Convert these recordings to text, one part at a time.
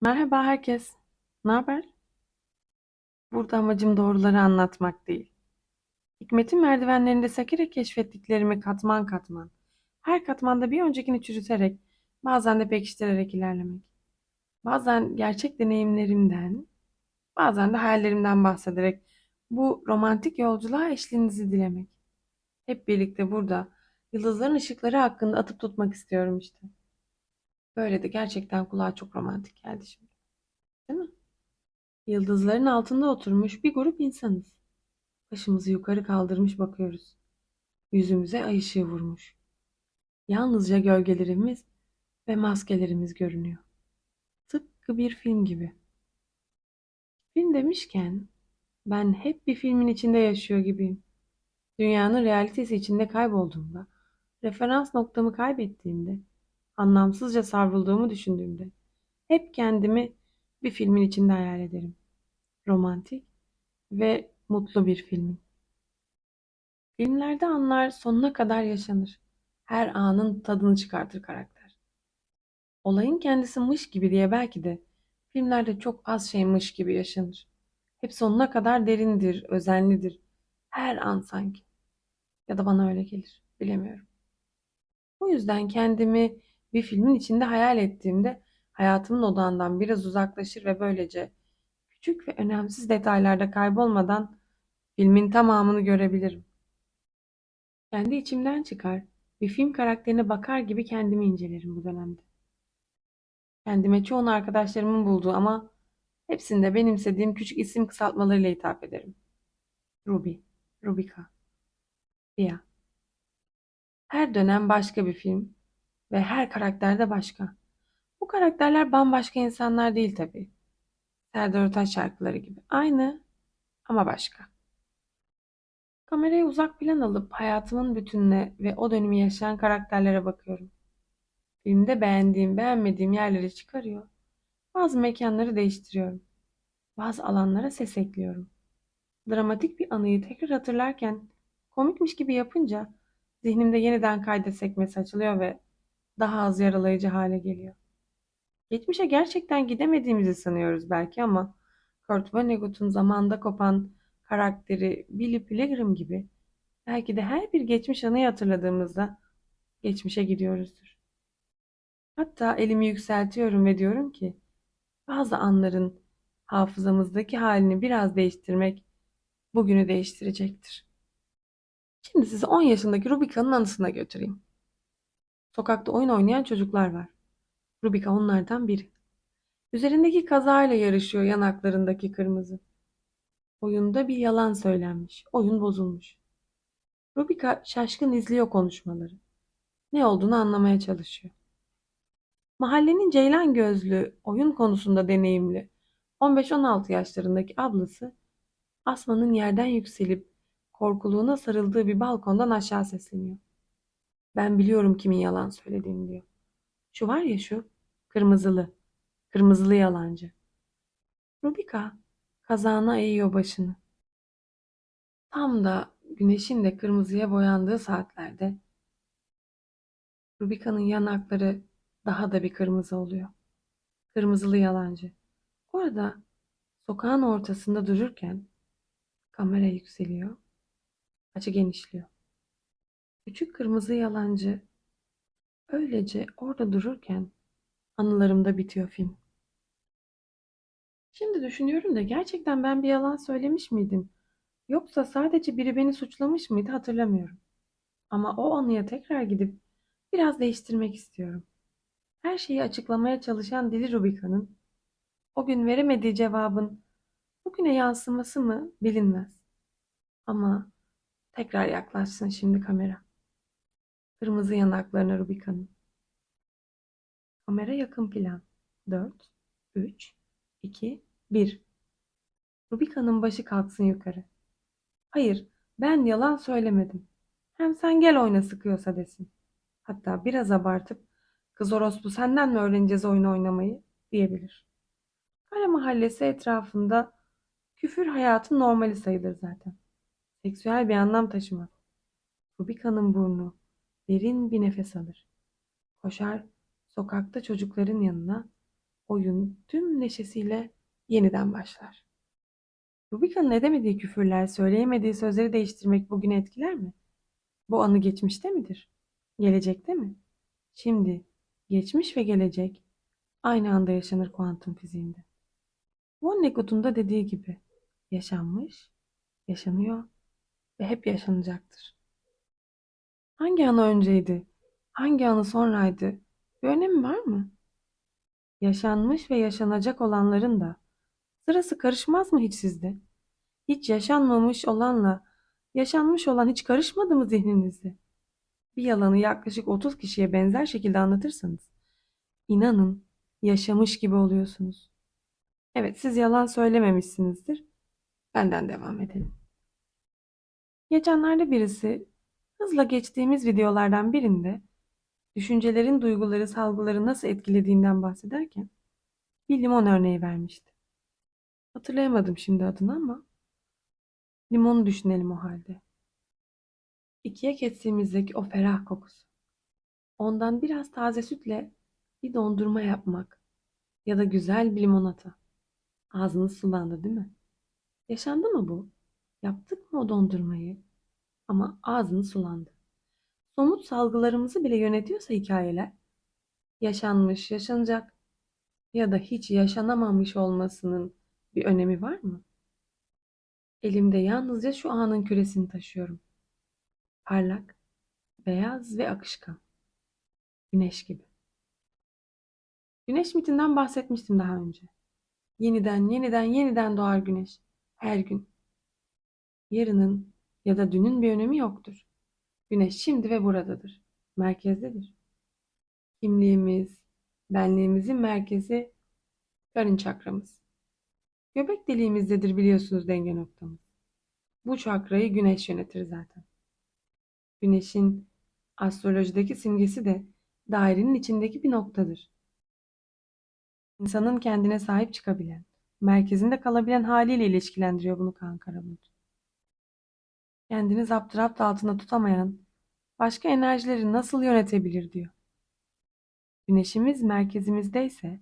Merhaba herkes. Ne haber? Burada amacım doğruları anlatmak değil. Hikmetin merdivenlerinde sekerek keşfettiklerimi katman katman, her katmanda bir öncekini çürüterek, bazen de pekiştirerek ilerlemek. Bazen gerçek deneyimlerimden, bazen de hayallerimden bahsederek bu romantik yolculuğa eşliğinizi dilemek. Hep birlikte burada yıldızların ışıkları hakkında atıp tutmak istiyorum işte. Böyle de gerçekten kulağa çok romantik geldi şimdi. Değil mi? Yıldızların altında oturmuş bir grup insanız. Başımızı yukarı kaldırmış bakıyoruz. Yüzümüze ay ışığı vurmuş. Yalnızca gölgelerimiz ve maskelerimiz görünüyor. Tıpkı bir film gibi. Film demişken ben hep bir filmin içinde yaşıyor gibiyim. Dünyanın realitesi içinde kaybolduğumda, referans noktamı kaybettiğimde, anlamsızca savrulduğumu düşündüğümde hep kendimi bir filmin içinde hayal ederim. Romantik ve mutlu bir filmin. Filmlerde anlar sonuna kadar yaşanır. Her anın tadını çıkartır karakter. Olayın kendisi mış gibi diye belki de filmlerde çok az şey mış gibi yaşanır. Hep sonuna kadar derindir, özenlidir. Her an sanki. Ya da bana öyle gelir. Bilemiyorum. O yüzden kendimi bir filmin içinde hayal ettiğimde hayatımın odağından biraz uzaklaşır ve böylece küçük ve önemsiz detaylarda kaybolmadan filmin tamamını görebilirim. Kendi içimden çıkar, bir film karakterine bakar gibi kendimi incelerim bu dönemde. Kendime çoğunu arkadaşlarımın bulduğu ama hepsinde benimsediğim küçük isim kısaltmalarıyla hitap ederim. Ruby, Rubika, Ria. Her dönem başka bir film ve her karakter de başka. Bu karakterler bambaşka insanlar değil tabii. Serdar Ortaç şarkıları gibi. Aynı ama başka. Kamerayı uzak plan alıp hayatımın bütününe ve o dönemi yaşayan karakterlere bakıyorum. Filmde beğendiğim, beğenmediğim yerleri çıkarıyor. Bazı mekanları değiştiriyorum. Bazı alanlara ses ekliyorum. Dramatik bir anıyı tekrar hatırlarken komikmiş gibi yapınca zihnimde yeniden kaydet sekmesi açılıyor ve daha az yaralayıcı hale geliyor. Geçmişe gerçekten gidemediğimizi sanıyoruz belki ama Kurt Vonnegut'un zamanda kopan karakteri Billy Pilgrim gibi belki de her bir geçmiş anıyı hatırladığımızda geçmişe gidiyoruzdur. Hatta elimi yükseltiyorum ve diyorum ki bazı anların hafızamızdaki halini biraz değiştirmek bugünü değiştirecektir. Şimdi sizi 10 yaşındaki Rubika'nın anısına götüreyim. Sokakta oyun oynayan çocuklar var. Rubika onlardan biri. Üzerindeki kazayla yarışıyor yanaklarındaki kırmızı. Oyunda bir yalan söylenmiş. Oyun bozulmuş. Rubika şaşkın izliyor konuşmaları. Ne olduğunu anlamaya çalışıyor. Mahallenin ceylan gözlü, oyun konusunda deneyimli, 15-16 yaşlarındaki ablası Asma'nın yerden yükselip korkuluğuna sarıldığı bir balkondan aşağı sesleniyor. Ben biliyorum kimin yalan söylediğini diyor. Şu var ya şu, kırmızılı, kırmızılı yalancı. Rubika kazağına eğiyor başını. Tam da güneşin de kırmızıya boyandığı saatlerde Rubika'nın yanakları daha da bir kırmızı oluyor. Kırmızılı yalancı. Orada sokağın ortasında dururken kamera yükseliyor. Açı genişliyor. Küçük kırmızı yalancı öylece orada dururken anılarımda bitiyor film. Şimdi düşünüyorum da gerçekten ben bir yalan söylemiş miydim? Yoksa sadece biri beni suçlamış mıydı hatırlamıyorum. Ama o anıya tekrar gidip biraz değiştirmek istiyorum. Her şeyi açıklamaya çalışan Dili Rubika'nın o gün veremediği cevabın bugüne yansıması mı bilinmez. Ama tekrar yaklaşsın şimdi kamera. Kırmızı yanaklarına Rubika'nın. Kamera yakın plan. 4, 3, 2, 1. Rubika'nın başı kalksın yukarı. Hayır, ben yalan söylemedim. Hem sen gel oyna sıkıyorsa desin. Hatta biraz abartıp kız orospu senden mi öğreneceğiz oyun oynamayı diyebilir. Kara mahallesi etrafında küfür hayatın normali sayılır zaten. Seksüel bir anlam taşımaz. Rubika'nın burnu derin bir nefes alır. Koşar sokakta çocukların yanına oyun tüm neşesiyle yeniden başlar. Rubika'nın edemediği küfürler, söyleyemediği sözleri değiştirmek bugünü etkiler mi? Bu anı geçmişte midir? Gelecekte mi? Şimdi, geçmiş ve gelecek aynı anda yaşanır kuantum fiziğinde. Vonnegut'un da dediği gibi yaşanmış, yaşanıyor ve hep yaşanacaktır. Hangi anı önceydi? Hangi anı sonraydı? Bir önemi var mı? Yaşanmış ve yaşanacak olanların da sırası karışmaz mı hiç sizde? Hiç yaşanmamış olanla yaşanmış olan hiç karışmadı mı zihninizde? Bir yalanı yaklaşık 30 kişiye benzer şekilde anlatırsanız, inanın yaşamış gibi oluyorsunuz. Evet, siz yalan söylememişsinizdir. Benden devam edelim. Geçenlerde birisi hızla geçtiğimiz videolardan birinde düşüncelerin duyguları, salgıları nasıl etkilediğinden bahsederken bir limon örneği vermişti. Hatırlayamadım şimdi adını ama limonu düşünelim o halde. İkiye kestiğimizdeki o ferah kokusu. Ondan biraz taze sütle bir dondurma yapmak ya da güzel bir limonata. Ağzınız sulandı değil mi? Yaşandı mı bu? Yaptık mı o dondurmayı? Ama ağzınız sulandı. Somut salgılarımızı bile yönetiyorsa hikayeler, yaşanmış, yaşanacak ya da hiç yaşanamamış olmasının bir önemi var mı? Elimde yalnızca şu anın küresini taşıyorum. Parlak, beyaz ve akışkan. Güneş gibi. Güneş mitinden bahsetmiştim daha önce. Yeniden, yeniden, yeniden doğar güneş. Her gün. Yarının ya da dünün bir önemi yoktur. Güneş şimdi ve buradadır. Merkezdedir. Kimliğimiz, benliğimizin merkezi karın çakramız. Göbek deliğimizdedir biliyorsunuz denge noktamız. Bu çakrayı güneş yönetir zaten. Güneşin astrolojideki simgesi de dairenin içindeki bir noktadır. İnsanın kendine sahip çıkabilen, merkezinde kalabilen haliyle ilişkilendiriyor bunu Kaan Karabulut. Kendini zapturapt altında tutamayan, başka enerjileri nasıl yönetebilir diyor. Güneşimiz merkezimizdeyse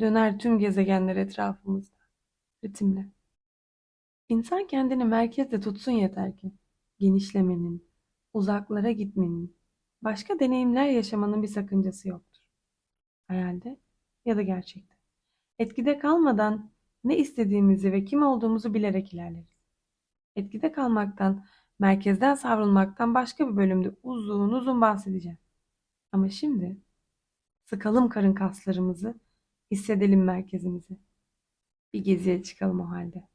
döner tüm gezegenler etrafımızda, ritimle. İnsan kendini merkezde tutsun yeter ki genişlemenin, uzaklara gitmenin, başka deneyimler yaşamanın bir sakıncası yoktur. Hayalde ya da gerçekte. Etkide kalmadan ne istediğimizi ve kim olduğumuzu bilerek ilerleriz. Etkide kalmaktan, merkezden savrulmaktan başka bir bölümde uzun uzun bahsedeceğim. Ama şimdi sıkalım karın kaslarımızı, hissedelim merkezimizi. Bir geziye çıkalım o halde.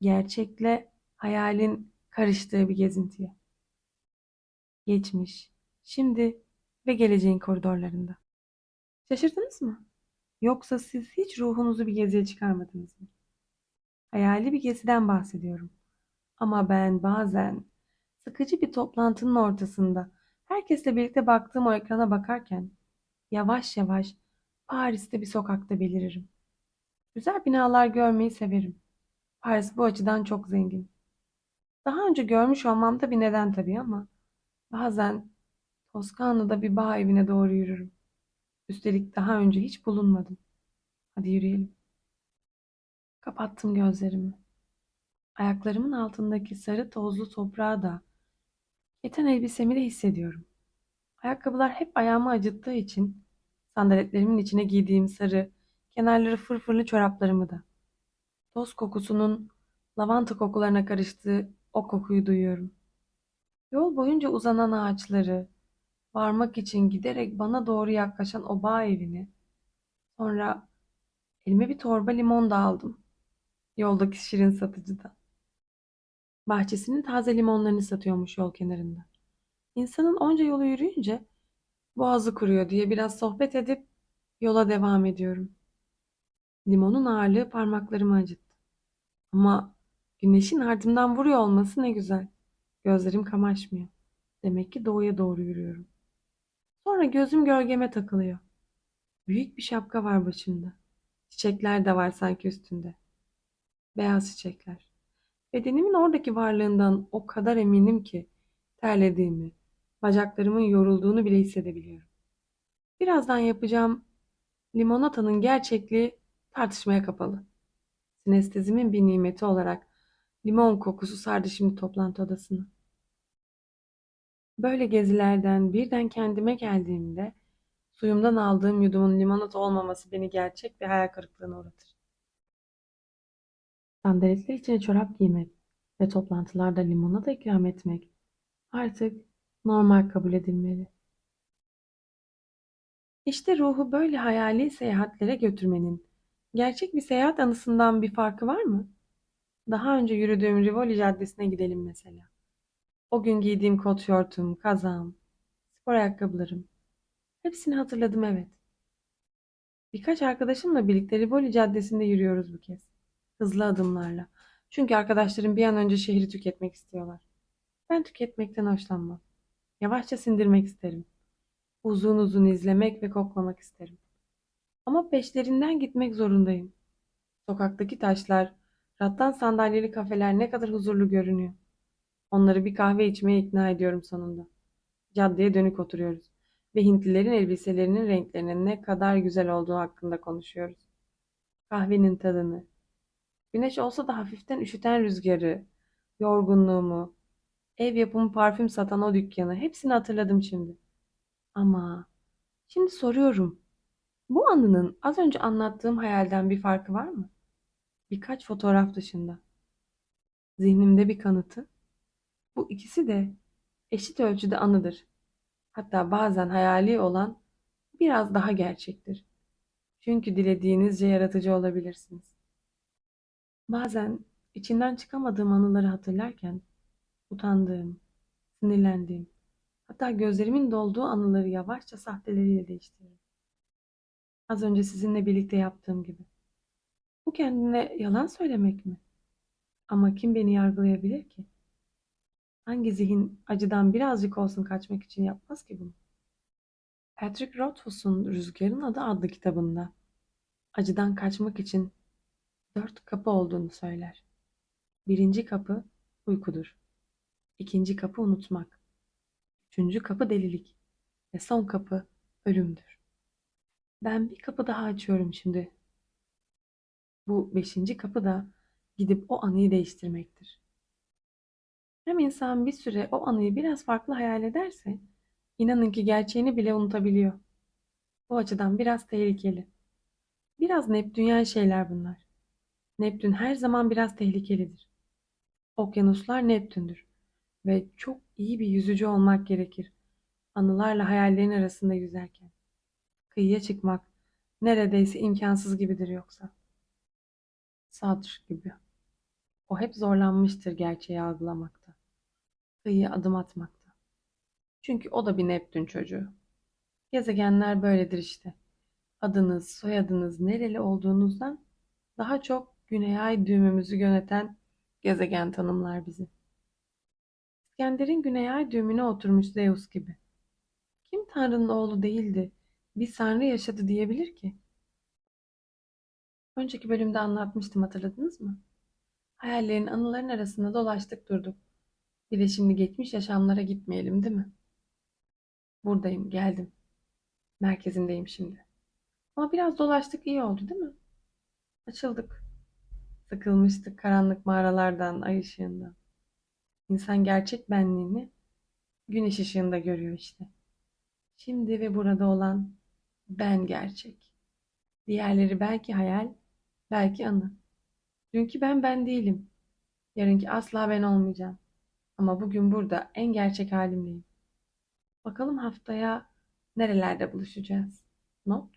Gerçekle hayalin karıştığı bir gezintiye. Geçmiş, şimdi ve geleceğin koridorlarında. Şaşırdınız mı? Yoksa siz hiç ruhunuzu bir geziye çıkarmadınız mı? Hayali bir geziden bahsediyorum. Ama ben bazen sıkıcı bir toplantının ortasında herkesle birlikte baktığım o ekrana bakarken yavaş yavaş Paris'te bir sokakta beliririm. Güzel binalar görmeyi severim. Paris bu açıdan çok zengin. Daha önce görmüş olmam da bir neden tabii ama bazen Toskana'da bir bağ evine doğru yürürüm. Üstelik daha önce hiç bulunmadım. Hadi yürüyelim. Kapattım gözlerimi. Ayaklarımın altındaki sarı tozlu toprağı da, keten elbisemi de hissediyorum. Ayakkabılar hep ayağımı acıttığı için sandaletlerimin içine giydiğim sarı, kenarları fırfırlı çoraplarımı da. Toz kokusunun lavanta kokularına karıştığı o kokuyu duyuyorum. Yol boyunca uzanan ağaçları, varmak için giderek bana doğru yaklaşan o bağ evini, sonra elime bir torba limon da aldım. Yoldaki şirin satıcıdan. Bahçesinin taze limonlarını satıyormuş yol kenarında. İnsanın onca yolu yürüyünce boğazı kuruyor diye biraz sohbet edip yola devam ediyorum. Limonun ağırlığı parmaklarımı acıttı. Ama güneşin ardımdan vuruyor olması ne güzel. Gözlerim kamaşmıyor. Demek ki doğuya doğru yürüyorum. Sonra gözüm gölgeme takılıyor. Büyük bir şapka var başımda. Çiçekler de var sanki üstünde. Beyaz çiçekler. Bedenimin oradaki varlığından o kadar eminim ki terlediğimi, bacaklarımın yorulduğunu bile hissedebiliyorum. Birazdan yapacağım Limonatanın gerçekliği tartışmaya kapalı. Sinestezimin bir nimeti olarak limon kokusu sardı şimdi toplantı odasını. Böyle gezilerden birden kendime geldiğimde suyumdan aldığım yudumun limonata olmaması beni gerçek bir hayal kırıklığına uğratır. Sandaletler içine çorap giymek ve toplantılarda limonata ikram etmek artık normal kabul edilmeli. İşte ruhu böyle hayali seyahatlere götürmenin gerçek bir seyahat anısından bir farkı var mı? Daha önce yürüdüğüm Rivoli Caddesi'ne gidelim mesela. O gün giydiğim kot şortum, kazağım, spor ayakkabılarım. Hepsini hatırladım evet. Birkaç arkadaşımla birlikte Rivoli Caddesi'nde yürüyoruz bu kez. Hızlı adımlarla. Çünkü arkadaşlarım bir an önce şehri tüketmek istiyorlar. Ben tüketmekten hoşlanmam. Yavaşça sindirmek isterim. Uzun uzun izlemek ve koklamak isterim. Ama peşlerinden gitmek zorundayım. Sokaktaki taşlar, rattan sandalyeli kafeler ne kadar huzurlu görünüyor. Onları bir kahve içmeye ikna ediyorum sonunda. Caddeye dönük oturuyoruz ve Hintlilerin elbiselerinin renklerinin ne kadar güzel olduğu hakkında konuşuyoruz. Kahvenin tadını, güneş olsa da hafiften üşüten rüzgarı, yorgunluğumu, ev yapımı parfüm satan o dükkanı hepsini hatırladım şimdi. Ama şimdi soruyorum. Bu anının az önce anlattığım hayalden bir farkı var mı? Birkaç fotoğraf dışında. Zihnimde bir kanıtı. Bu ikisi de eşit ölçüde anıdır. Hatta bazen hayali olan biraz daha gerçektir. Çünkü dilediğinizce yaratıcı olabilirsiniz. Bazen içinden çıkamadığım anıları hatırlarken utandığım, sinirlendiğim, hatta gözlerimin dolduğu anıları yavaşça sahteleriyle değiştiririm. Az önce sizinle birlikte yaptığım gibi. Bu kendine yalan söylemek mi? Ama kim beni yargılayabilir ki? Hangi zihin acıdan birazcık olsun kaçmak için yapmaz ki bunu? Patrick Rothfuss'un Rüzgarın Adı adlı kitabında acıdan kaçmak için dört kapı olduğunu söyler. Birinci kapı uykudur. İkinci kapı unutmak. Üçüncü kapı delilik. Ve son kapı ölümdür. Ben bir kapı daha açıyorum şimdi. Bu beşinci kapı da gidip o anıyı değiştirmektir. Hem insan bir süre o anıyı biraz farklı hayal ederse, inanın ki gerçeğini bile unutabiliyor. Bu açıdan biraz tehlikeli. Biraz Neptünyen şeyler bunlar. Neptün her zaman biraz tehlikelidir. Okyanuslar Neptündür ve çok iyi bir yüzücü olmak gerekir. Anılarla hayallerin arasında yüzerken. Kıyıya çıkmak neredeyse imkansız gibidir yoksa. Sadr gibi. O hep zorlanmıştır gerçeği algılamakta. Kıyıya adım atmakta. Çünkü o da bir Neptün çocuğu. Gezegenler böyledir işte. Adınız, soyadınız, nereli olduğunuzdan daha çok güney ay düğümümüzü yöneten gezegen tanımlar bizi. İskender'in güney ay düğümüne oturmuş Zeus gibi. Kim Tanrı'nın oğlu değildi, bir Tanrı yaşadı diyebilir ki? Önceki bölümde anlatmıştım hatırladınız mı? Hayallerin anıların arasında dolaştık durduk. Bir de şimdi geçmiş yaşamlara gitmeyelim değil mi? Buradayım, geldim. Merkezindeyim şimdi. Ama biraz dolaştık iyi oldu değil mi? Açıldık. Sıkılmıştık karanlık mağaralardan, ay ışığından. İnsan gerçek benliğini güneş ışığında görüyor işte. Şimdi ve burada olan ben gerçek. Diğerleri belki hayal, belki anı. Dünkü ben ben değilim. Yarınki asla ben olmayacağım. Ama bugün burada en gerçek halimdeyim. Bakalım haftaya nerelerde buluşacağız? Not.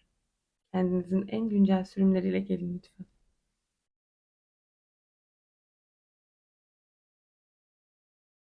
Kendinizin en güncel sürümleriyle gelin lütfen.